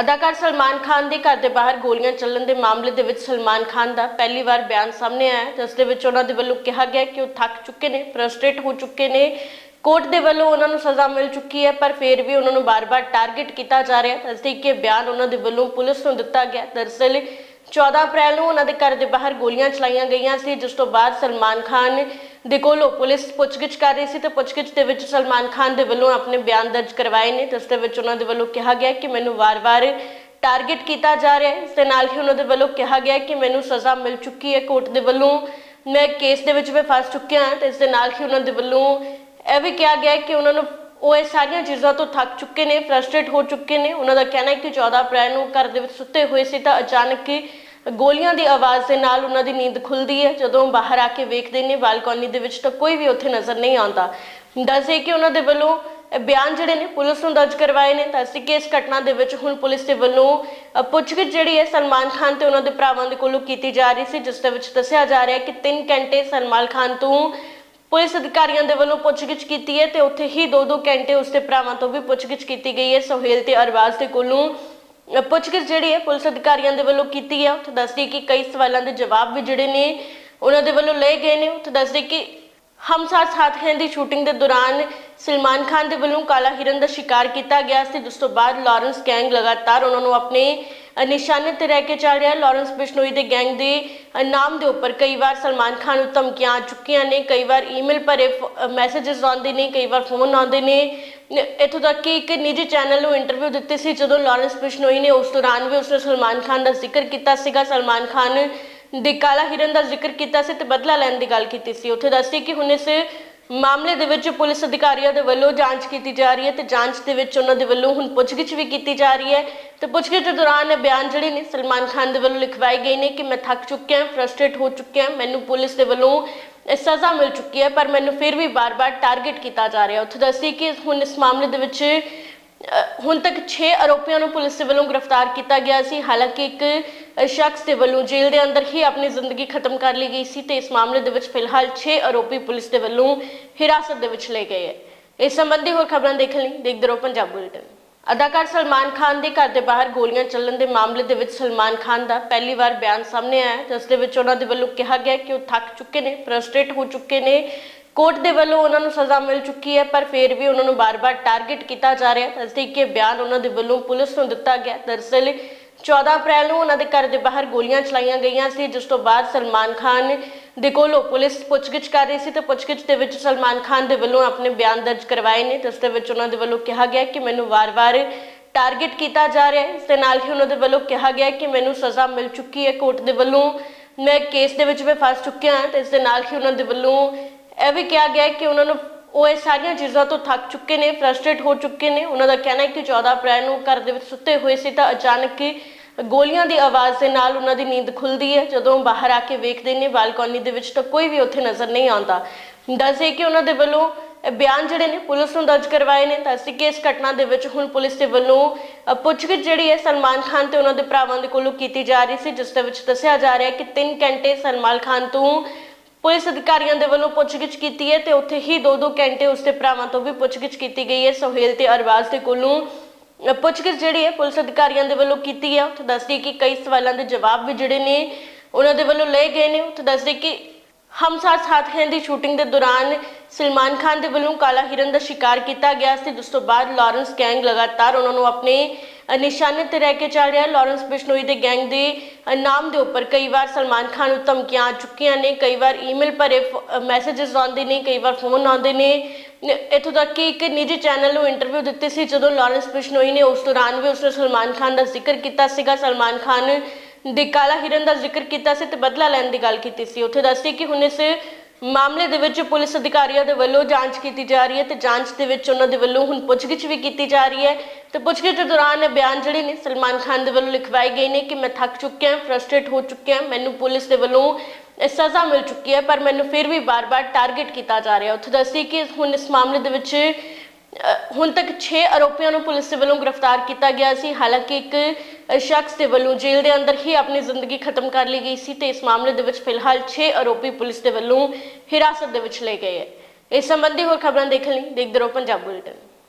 ਅਦਾਕਾਰ ਸਲਮਾਨ ਖਾਨ ਦੇ ਘਰ ਦੇ ਬਾਹਰ ਗੋਲੀਆਂ ਚੱਲਣ ਦੇ ਮਾਮਲੇ ਦੇ ਵਿੱਚ ਸਲਮਾਨ ਖਾਨ ਦਾ ਪਹਿਲੀ ਵਾਰ ਬਿਆਨ ਸਾਹਮਣੇ ਆਇਆ ਜਿਸ ਦੇ ਵਿੱਚ ਉਹਨਾਂ ਦੇ ਵੱਲੋਂ ਕਿਹਾ ਗਿਆ ਕਿ ਉਹ ਥੱਕ ਚੁੱਕੇ ਨੇ ਫਰਸਟ੍ਰੇਟ ਹੋ ਚੁੱਕੇ ਨੇ। ਕੋਰਟ ਦੇ ਵੱਲੋਂ ਉਹਨਾਂ ਨੂੰ ਸਜ਼ਾ ਮਿਲ ਚੁੱਕੀ ਹੈ, ਪਰ ਫਿਰ ਵੀ ਉਹਨਾਂ ਨੂੰ ਬਾਰ-ਬਾਰ ਟਾਰਗੇਟ ਕੀਤਾ ਜਾ ਰਿਹਾ ਹੈ। ਦੱਸਦੇ ਕਿ ਬਿਆਨ ਉਹਨਾਂ ਦੇ ਵੱਲੋਂ ਪੁਲਿਸ ਨੂੰ ਦਿੱਤਾ ਗਿਆ ਦਰਅਸਲ 14 ਅਪ੍ਰੈਲ ਨੂੰ ਉਹਨਾਂ ਦੇ ਘਰ ਦੇ ਬਾਹਰ ਗੋਲੀਆਂ ਚਲਾਈਆਂ ਗਈਆਂ ਸੀ, ਜਿਸ ਤੋਂ ਬਾਅਦ ਸਲਮਾਨ ਖਾਨ ਦੇ ਕੋਲੋਂ ਪੁਲਿਸ ਪੁੱਛਗਿੱਛ ਕਰ ਰਹੀ ਸੀ ਤੇ ਪੁੱਛਗਿੱਛ ਦੇ ਵਿੱਚ ਸਲਮਾਨ ਖਾਨ ਦੇ ਵੱਲੋਂ ਆਪਣੇ ਬਿਆਨ ਦਰਜ ਕਰਵਾਏ ਨੇ। ਜਿਸ ਦੇ ਵਿੱਚ ਉਹਨਾਂ ਦੇ ਵੱਲੋਂ ਕਿਹਾ ਗਿਆ ਕਿ ਮੈਨੂੰ ਵਾਰ-ਵਾਰ ਟਾਰਗੇਟ ਕੀਤਾ ਜਾ ਰਿਹਾ ਹੈ। ਇਸ ਦੇ ਨਾਲ ਹੀ ਉਹਨਾਂ ਦੇ ਵੱਲੋਂ ਕਿਹਾ ਗਿਆ ਕਿ ਮੈਨੂੰ ਸਜ਼ਾ ਮਿਲ ਚੁੱਕੀ ਹੈ ਕੋਰਟ ਦੇ ਵੱਲੋਂ। ਮੈਂ ਕੇਸ ਦੇ ਵਿੱਚ ਵੀ ਫਸ ਚੁੱਕਿਆ ਹਾਂ ਤੇ ਇਸ ਦੇ ਨਾਲ ਹੀ ਉਹਨਾਂ ਦੇ ਵੱਲੋਂ ਇਹ ਵੀ ਕਿਹਾ ਗਿਆ ਕਿ ਉਹਨਾਂ ਨੂੰ ਉਹ ਇਹ ਸਾਰੀਆਂ ਚੀਜ਼ਾਂ ਤੋਂ ਥੱਕ ਚੁੱਕੇ ਨੇ ਫਰਸਟ੍ਰੇਟ ਹੋ ਚੁੱਕੇ ਨੇ। ਉਹਨਾਂ ਦਾ ਕਹਿਣਾ ਹੈ ਕਿ 14 ਅਪ੍ਰੈਲ ਨੂੰ ਘਰ ਦੇ ਵਿੱਚ ਸੁੱਤੇ ਹੋਏ ਸੀ ਤਾਂ ਅਚਾਨਕ ਗੋਲੀਆਂ ਦੀ ਆਵਾਜ਼ ਦੇ ਨਾਲ ਉਹਨਾਂ ਦੀ ਨੀਂਦ ਖੁੱਲਦੀ ਹੈ। ਜਦੋਂ ਬਾਹਰ ਆ ਕੇ ਵੇਖਦੇ ਨੇ, ਵਾਲ ਬਾਲਕੋਨੀ ਦੇ ਵਿੱਚ ਤਾਂ ਕੋਈ ਵੀ ਉੱਥੇ ਨਜ਼ਰ ਨਹੀਂ ਆਉਂਦਾ। ਦੱਸੇ ਕਿ ਉਹਨਾਂ ਦੇ ਵੱਲੋਂ ਬਿਆਨ ਜਿਹੜੇ ਨੇ, ਪੁਲਿਸ ਨੂੰ ਦਰਜ ਕਰਵਾਏ ਨੇ। ਤਾਂ ਅਸੀਂ ਕਿ ਇਸ ਘਟਨਾ ਦੇ ਵਿੱਚ ਹੁਣ ਪੁਲਿਸ ਦੇ ਵੱਲੋਂ ਪੁੱਛਗਿੱਛ ਜਿਹੜੀ ਹੈ, ਸਲਮਾਨ ਖਾਨ ਤੇ ਉਹਨਾਂ ਦੇ ਭਰਾਵਾਂ ਦੇ ਕੋਲੋਂ ਕੀਤੀ ਜਾ ਰਹੀ ਸੀ, ਜਿਸ ਦੇ ਵਿੱਚ ਦੱਸਿਆ ਜਾ ਰਿਹਾ ਹੈ ਕਿ 3 ਘੰਟੇ ਸਲਮਾਨ ਖਾਨ ਤੋਂ ਪੁਲਿਸ ਅਧਿਕਾਰੀਆਂ ਦੇ ਵੱਲੋਂ ਪੁੱਛਗਿੱਛ ਕੀਤੀ ਹੈ ਤੇ ਉੱਥੇ ਹੀ 2-2 ਘੰਟੇ ਉਸ ਦੇ ਭਰਾਵਾਂ ਤੋਂ ਵੀ ਪੁੱਛਗਿੱਛ ਕੀਤੀ ਗਈ ਹੈ। ਸੁਹੇਲ ਤੇ ਅਰਵਾਜ਼ ਦੇ ਕੋਲੋਂ ਪੁੱਛਗਿੱਛ ਜਿਹੜੀ ਹੈ ਪੁਲਿਸ ਅਧਿਕਾਰੀਆਂ ਦੇ ਵੱਲੋਂ ਕੀਤੀ ਹੈ। ਉੱਥੇ ਦੱਸਦੀ ਕਿ ਕਈ ਸਵਾਲਾਂ ਦੇ ਜਵਾਬ ਵੀ ਜਿਹੜੇ ਨੇ, ਉਹਨਾਂ ਦੇ ਵੱਲੋਂ ਲਏ ਗਏ ਨੇ। ਉੱਥੇ ਦੱਸਦੀ ਕਿ ਹਮ ਸਾਥ ਸਾਥ हैं ਦੀ ਸ਼ੂਟਿੰਗ ਦੇ ਦੌਰਾਨ ਸਲਮਾਨ ਖਾਨ ਦੇ ਵੱਲੋਂ ਕਾਲਾ ਹਿਰਨ ਦਾ ਸ਼ਿਕਾਰ ਕੀਤਾ ਗਿਆ ਸੀ। ਜਿਸ ਤੋਂ ਬਾਅਦ ਲਾਰੈਂਸ ਗੈਂਗ ਲਗਾਤਾਰ ਉਹਨਾਂ ਨੂੰ ਆਪਣੇ ਨਿਸ਼ਾਨੇ ਤੇ ਰਹਿ ਕੇ ਚੱਲ ਰਿਹਾ ਹੈ। ਲਾਰੈਂਸ ਬਿਸ਼ਨੋਈ ਦੇ ਗੈਂਗ ਦੇ ਨਾਮ ਦੇ ਉੱਪਰ ਕਈ ਵਾਰ ਸਲਮਾਨ ਖਾਨ ਨੂੰ ਧਮਕੀਆਂ ਆ ਚੁੱਕੀਆਂ ਨੇ, ਕਈ ਵਾਰ ਈਮੇਲ ਭਰੇ ਮੈਸੇजेस ਆਉਂਦੇ ਨੇ, ਕਈ ਵਾਰ ਫੋਨ ਆਉਂਦੇ ਨੇ। ਨ- ਇੱਥੋਂ ਤੱਕ ਕਿ ਇੱਕ ਨਿੱਜੀ ਚੈਨਲ ਨੂੰ ਇੰਟਰਵਿਊ ਦਿੱਤੀ ਸੀ ਜਦੋਂ ਲਾਰੈਂਸ ਬਿਸ਼ਨੋਈ ਨੇ ਉਸ ਦੌਰਾਨ ਵੀ ਉਸਨੇ ਸਲਮਾਨ ਖਾਨ ਦਾ ਜ਼ਿਕਰ ਕੀਤਾ ਸੀਗਾ। ਸਲਮਾਨ ਖਾਨ ਦੇ ਕਾਲਾ ਹਿਰਨ ਦਾ ਜ਼ਿਕਰ ਕੀਤਾ ਸੀ ਤੇ ਬਦਲਾ ਲੈਣ ਦੀ ਗੱਲ ਕੀਤੀ ਸੀ। ਉੱਥੇ ਦੱਸਦੀ ਕਿ ਹੁਣ ਇਸ ਮਾਮਲੇ ਦੇ ਵਿੱਚ ਪੁਲਿਸ ਅਧਿਕਾਰੀਆਂ ਦੇ ਵੱਲੋਂ ਜਾਂਚ ਕੀਤੀ ਜਾ ਰਹੀ ਹੈ ਤੇ ਜਾਂਚ ਦੇ ਵਿੱਚ ਉਹਨਾਂ ਦੇ ਵੱਲੋਂ ਹੁਣ ਪੁੱਛਗਿੱਛ ਵੀ ਕੀਤੀ ਜਾ ਰਹੀ ਹੈ। ਤੇ ਪੁੱਛਗਿੱਛ ਦੇ ਦੌਰਾਨ ਇਹ ਬਿਆਨ ਜਿਹੜੇ ਨੇ ਸਲਮਾਨ ਖਾਨ ਦੇ ਵੱਲੋਂ ਲਿਖਵਾਏ ਗਏ ਨੇ ਕਿ ਮੈਂ ਥੱਕ ਚੁੱਕਿਆ ਹਾਂ ਫਰਸਟ੍ਰੇਟ ਹੋ ਚੁੱਕਿਆ ਹਾਂ, ਮੈਨੂੰ ਪੁਲਿਸ ਦੇ ਵੱਲੋਂ ਇਹ ਸਜ਼ਾ ਮਿਲ ਚੁੱਕੀ ਹੈ, ਪਰ ਮੈਨੂੰ ਫਿਰ ਵੀ ਬਾਰ-ਬਾਰ ਟਾਰਗੇਟ ਕੀਤਾ ਜਾ ਰਿਹਾ। ਉੱਥੇ ਦੱਸੀ ਕਿ ਹੁਣ ਇਸ ਮਾਮਲੇ ਦੇ ਵਿੱਚ ਹੁਣ ਤੱਕ 6 ਆਰੋਪੀਆਂ ਨੂੰ ਪੁਲਿਸ ਦੇ ਵੱਲੋਂ ਗ੍ਰਿਫਤਾਰ ਕੀਤਾ ਗਿਆ ਸੀ। ਹਾਲਾਂਕਿ ਇੱਕ ਸ਼ਖਸ ਦੇ ਵੱਲੋਂ ਜੇਲ੍ਹ ਦੇ ਅੰਦਰ ਹੀ ਆਪਣੀ ਜ਼ਿੰਦਗੀ ਖਤਮ ਕਰ ਲਈ ਗਈ ਸੀ ਤੇ ਇਸ ਮਾਮਲੇ ਦੇ ਵਿੱਚ ਫਿਲਹਾਲ 6 ਆਰੋਪੀ ਪੁਲਿਸ ਦੇ ਵੱਲੋਂ ਹਿਰਾਸਤ ਦੇ ਵਿੱਚ ਲਏ ਗਏ ਹੈ। ਇਸ ਸੰਬੰਧੀ ਹੋਰ ਖਬਰਾਂ ਦੇਖਣ ਲਈ ਦੇਖਦੇ ਰਹੋ ਪੰਜਾਬ ਬੁਲੇਟਿਨ। ਅਦਾਕਾਰ ਸਲਮਾਨ ਖਾਨ ਦੇ ਘਰ ਦੇ ਬਾਹਰ ਗੋਲੀਆਂ ਚੱਲਣ ਦੇ ਮਾਮਲੇ ਦੇ ਵਿੱਚ ਸਲਮਾਨ ਖਾਨ ਦਾ ਪਹਿਲੀ ਵਾਰ ਬਿਆਨ ਸਾਹਮਣੇ ਆਇਆ ਜਿਸ ਦੇ ਵਿੱਚ ਉਹਨਾਂ ਦੇ ਵੱਲੋਂ ਕਿਹਾ ਗਿਆ ਕਿ ਉਹ ਥੱਕ ਚੁੱਕੇ ਨੇ ਫਰਸਟ੍ਰੇਟ ਹੋ ਚੁੱਕੇ ਨੇ। ਕੋਰਟ ਦੇ ਵੱਲੋਂ ਉਹਨਾਂ ਨੂੰ ਸਜ਼ਾ ਮਿਲ ਚੁੱਕੀ ਹੈ, ਪਰ ਫਿਰ ਵੀ ਉਹਨਾਂ ਨੂੰ ਬਾਰ-ਬਾਰ ਟਾਰਗੇਟ ਕੀਤਾ ਜਾ ਰਿਹਾ ਹੈ। ਦੱਸਦੇ ਕਿ ਬਿਆਨ ਉਹਨਾਂ ਦੇ ਵੱਲੋਂ ਪੁਲਿਸ ਨੂੰ ਦਿੱਤਾ ਗਿਆ। ਦਰਅਸਲ 14 ਅਪ੍ਰੈਲ ਨੂੰ ਉਹਨਾਂ ਦੇ ਘਰ ਦੇ ਬਾਹਰ ਗੋਲੀਆਂ ਚਲਾਈਆਂ ਗਈਆਂ ਸੀ, ਜਿਸ ਤੋਂ ਬਾਅਦ ਸਲਮਾਨ ਖਾਨ ਦੇ ਕੋਲੋਂ ਪੁਲਿਸ ਪੁੱਛਗਿੱਛ ਕਰ ਰਹੀ ਸੀ ਤੇ ਪੁੱਛਗਿੱਛ ਦੇ ਵਿੱਚ ਸਲਮਾਨ ਖਾਨ ਦੇ ਵੱਲੋਂ ਆਪਣੇ ਬਿਆਨ ਦਰਜ ਕਰਵਾਏ ਨੇ ਜਿਸ ਦੇ ਵਿੱਚ ਉਹਨਾਂ ਦੇ ਵੱਲੋਂ ਕਿਹਾ ਗਿਆ ਕਿ ਮੈਨੂੰ ਵਾਰ-ਵਾਰ ਟਾਰਗੇਟ ਕੀਤਾ ਜਾ ਰਿਹਾ ਹੈ। ਇਸ ਦੇ ਨਾਲ ਹੀ ਉਹਨਾਂ ਦੇ ਵੱਲੋਂ ਕਿਹਾ ਗਿਆ ਕਿ ਮੈਨੂੰ ਸਜ਼ਾ ਮਿਲ ਚੁੱਕੀ ਹੈ। ਕੋਰਟ ਦੇ ਵੱਲੋਂ ਮੈਂ ਕੇਸ ਦੇ ਵਿੱਚ ਵੀ ਫਸ ਚੁੱਕਿਆ ਹਾਂ ਤੇ ਇਸ ਦੇ ਨਾਲ ਹੀ ਉਹਨਾਂ ਦੇ ਵੱਲੋਂ ਇਹ ਵੀ ਕਿਹਾ ਗਿਆ ਕਿ ਉਹਨਾਂ ਨੂੰ ਉਹ ਇਹ ਸਾਰੀਆਂ ਚੀਜ਼ਾਂ ਤੋਂ ਥੱਕ ਚੁੱਕੇ ਨੇ ਫਰਸਟ੍ਰੇਟ ਹੋ ਚੁੱਕੇ ਨੇ। ਉਹਨਾਂ ਦਾ ਕਹਿਣਾ ਹੈ ਕਿ 14 ਅਪ੍ਰੈਲ ਨੂੰ ਘਰ ਦੇ ਵਿੱਚ ਸੁੱਤੇ ਹੋਏ ਸੀ ਤਾਂ ਅਚਾਨਕ ਹੀ ਗੋਲੀਆਂ ਦੀ ਆਵਾਜ਼ ਦੇ ਨਾਲ ਉਹਨਾਂ ਦੀ ਨੀਂਦ ਖੁੱਲਦੀ ਹੈ। ਜਦੋਂ ਬਾਹਰ ਆ ਕੇ ਵੇਖਦੇ ਨੇ ਬਾਲਕੋਨੀ ਦੇ ਵਿੱਚ ਤਾਂ ਕੋਈ ਵੀ ਉੱਥੇ ਨਜ਼ਰ ਨਹੀਂ ਆਉਂਦਾ। ਦੱਸੇ ਕਿ ਉਹਨਾਂ ਦੇ ਵੱਲੋਂ ਬਿਆਨ ਜਿਹੜੇ ਨੇ ਪੁਲਿਸ ਨੂੰ ਦਰਜ ਕਰਵਾਏ ਨੇ। ਤਾਂ ਅਸੀਂ ਕਿ ਇਸ ਘਟਨਾ ਦੇ ਵਿੱਚ ਹੁਣ ਪੁਲਿਸ ਦੇ ਵੱਲੋਂ ਪੁੱਛਗਿੱਛ ਜਿਹੜੀ ਹੈ ਸਲਮਾਨ ਖਾਨ ਤੇ ਉਹਨਾਂ ਦੇ ਭਰਾਵਾਂ ਦੇ ਕੋਲੋਂ ਕੀਤੀ ਜਾ ਰਹੀ ਸੀ, ਜਿਸ ਦੇ ਵਿੱਚ ਦੱਸਿਆ ਜਾ ਰਿਹਾ ਹੈ ਕਿ 3 ਘੰਟੇ ਸਲਮਾਨ ਖਾਨ ਤੋਂ ਪੁਲਿਸ ਅਧਿਕਾਰੀਆਂ ਦੇ ਵੱਲੋਂ ਪੁੱਛਗਿੱਛ ਕੀਤੀ ਹੈ ਤੇ ਉੱਥੇ ਹੀ 2-2 ਘੰਟੇ ਉਸ ਭਰਾਵਾਂ ਤੋਂ ਵੀ ਪੁੱਛਗਿੱਛ ਕੀਤੀ ਗਈ ਹੈ। ਸੁਹੇਲ ਤੇ ਅਰਬਾਜ਼ ਦੇ ਕੋਲੋਂ ਪੁੱਛਗਿੱਛ ਜਿਹੜੀ ਹੈ ਪੁਲਿਸ ਅਧਿਕਾਰੀਆਂ ਦੇ ਵੱਲੋਂ ਕੀਤੀ ਹੈ। ਉੱਥੇ ਦੱਸਦੀ ਕਿ ਕਈ ਸਵਾਲਾਂ ਦੇ ਜਵਾਬ ਵੀ ਜਿਹੜੇ ਨੇ ਉਹਨਾਂ ਦੇ ਵੱਲੋਂ ਲਏ ਗਏ ਨੇ। ਉੱਥੇ ਦੱਸਦੀ ਕਿ ਹਮ ਸਾਥ ਸਾਥ हैं ਦੀ ਸ਼ੂਟਿੰਗ ਦੇ ਦੌਰਾਨ ਸਲਮਾਨ ਖਾਨ ਦੇ ਵੱਲੋਂ ਕਾਲਾ ਹਿਰਨ ਦਾ ਸ਼ਿਕਾਰ ਕੀਤਾ ਗਿਆ ਸੀ। ਜਿਸ ਤੋਂ ਬਾਅਦ ਲਾਰੈਂਸ ਗੈਂਗ ਲਗਾਤਾਰ ਉਹਨਾਂ ਨੂੰ ਆਪਣੇ ਨਿਸ਼ਾਨੇ ਤੇ ਰਹਿ ਕੇ ਚੱਲ ਰਿਹਾ ਹੈ। ਲਾਰੈਂਸ ਬਿਸ਼ਨੋਈ ਦੇ ਗੈਂਗ ਦੇ ਨਾਮ ਦੇ ਉੱਪਰ ਕਈ ਵਾਰ ਸਲਮਾਨ ਖਾਨ ਨੂੰ ਧਮਕੀਆਂ ਆ ਚੁੱਕੀਆਂ ਨੇ, ਕਈ ਵਾਰ ਈਮੇਲ ਭਰੇ ਮੈਸੇजेस ਆਉਂਦੇ ਨੇ, ਕਈ ਵਾਰ ਫੋਨ ਆਉਂਦੇ ਨੇ। ਨ- ਇੱਥੋਂ ਤੱਕ ਕਿ ਇੱਕ ਨਿੱਜੀ ਚੈਨਲ ਨੂੰ ਇੰਟਰਵਿਊ ਦਿੱਤੀ ਸੀ ਜਦੋਂ ਲਾਰੈਂਸ ਬਿਸ਼ਨੋਈ ਨੇ ਉਸ ਦੌਰਾਨ ਵੀ ਉਸਨੇ ਸਲਮਾਨ ਖਾਨ ਦਾ ਜ਼ਿਕਰ ਕੀਤਾ ਸੀਗਾ। ਸਲਮਾਨ ਖਾਨ ਦੇ ਕਾਲਾ ਹਿਰਨ ਦਾ ਜ਼ਿਕਰ ਕੀਤਾ ਸੀ ਤੇ ਬਦਲਾ ਲੈਣ ਦੀ ਗੱਲ ਕੀਤੀ ਸੀ। ਉੱਥੇ ਦੱਸੀ ਕਿ ਹੁਣ ਇਸ ਮਾਮਲੇ ਦੇ ਵਿੱਚ ਪੁਲਿਸ ਅਧਿਕਾਰੀਆਂ ਦੇ ਵੱਲੋਂ ਜਾਂਚ ਕੀਤੀ ਜਾ ਰਹੀ ਹੈ ਤੇ ਜਾਂਚ ਦੇ ਵਿੱਚ ਉਹਨਾਂ ਦੇ ਵੱਲੋਂ ਹੁਣ ਪੁੱਛਗਿੱਛ ਵੀ ਕੀਤੀ ਜਾ ਰਹੀ ਹੈ। ਤੇ ਪੁੱਛਗਿੱਛ ਦੇ ਦੌਰਾਨ ਇਹ ਬਿਆਨ ਜਿਹੜੇ ਨੇ ਸਲਮਾਨ ਖਾਨ ਦੇ ਵੱਲੋਂ ਲਿਖਵਾਏ ਗਏ ਨੇ ਕਿ ਮੈਂ ਥੱਕ ਚੁੱਕਿਆ ਹਾਂ ਫਰਸਟ੍ਰੇਟ ਹੋ ਚੁੱਕਿਆ ਮੈਨੂੰ ਪੁਲਿਸ ਦੇ ਵੱਲੋਂ ਇਹ ਸਜ਼ਾ ਮਿਲ ਚੁੱਕੀ ਹੈ, ਪਰ ਮੈਨੂੰ ਫਿਰ ਵੀ ਬਾਰ-ਬਾਰ ਟਾਰਗੇਟ ਕੀਤਾ ਜਾ ਰਿਹਾ। ਉੱਥੇ ਦੱਸੀ ਕਿ ਹੁਣ ਇਸ ਮਾਮਲੇ ਦੇ ਵਿੱਚ ਹੁਣ ਤੱਕ 6 ਆਰੋਪੀਆਂ ਨੂੰ ਪੁਲਿਸ ਦੇ ਵੱਲੋਂ ਗ੍ਰਿਫਤਾਰ ਕੀਤਾ ਗਿਆ ਸੀ। ਹਾਲਾਂਕਿ ਇੱਕ ਸ਼ਖਸ ਦੇ ਵੱਲੋਂ ਜੇਲ੍ਹ ਦੇ ਅੰਦਰ ਹੀ ਆਪਣੀ ਜ਼ਿੰਦਗੀ ਖਤਮ ਕਰ ਲਈ ਗਈ ਸੀ ਤੇ ਇਸ ਮਾਮਲੇ ਦੇ ਵਿੱਚ ਫਿਲਹਾਲ 6 ਆਰੋਪੀ ਪੁਲਿਸ ਦੇ ਵੱਲੋਂ ਹਿਰਾਸਤ ਦੇ ਵਿੱਚ ਲਏ ਗਏ ਹੈ। ਇਸ ਸੰਬੰਧੀ ਹੋਰ ਖਬਰਾਂ ਦੇਖਣ ਲਈ ਦੇਖਦੇ ਰਹੋ ਪੰਜਾਬ ਬੁਲੇਟਿਨ।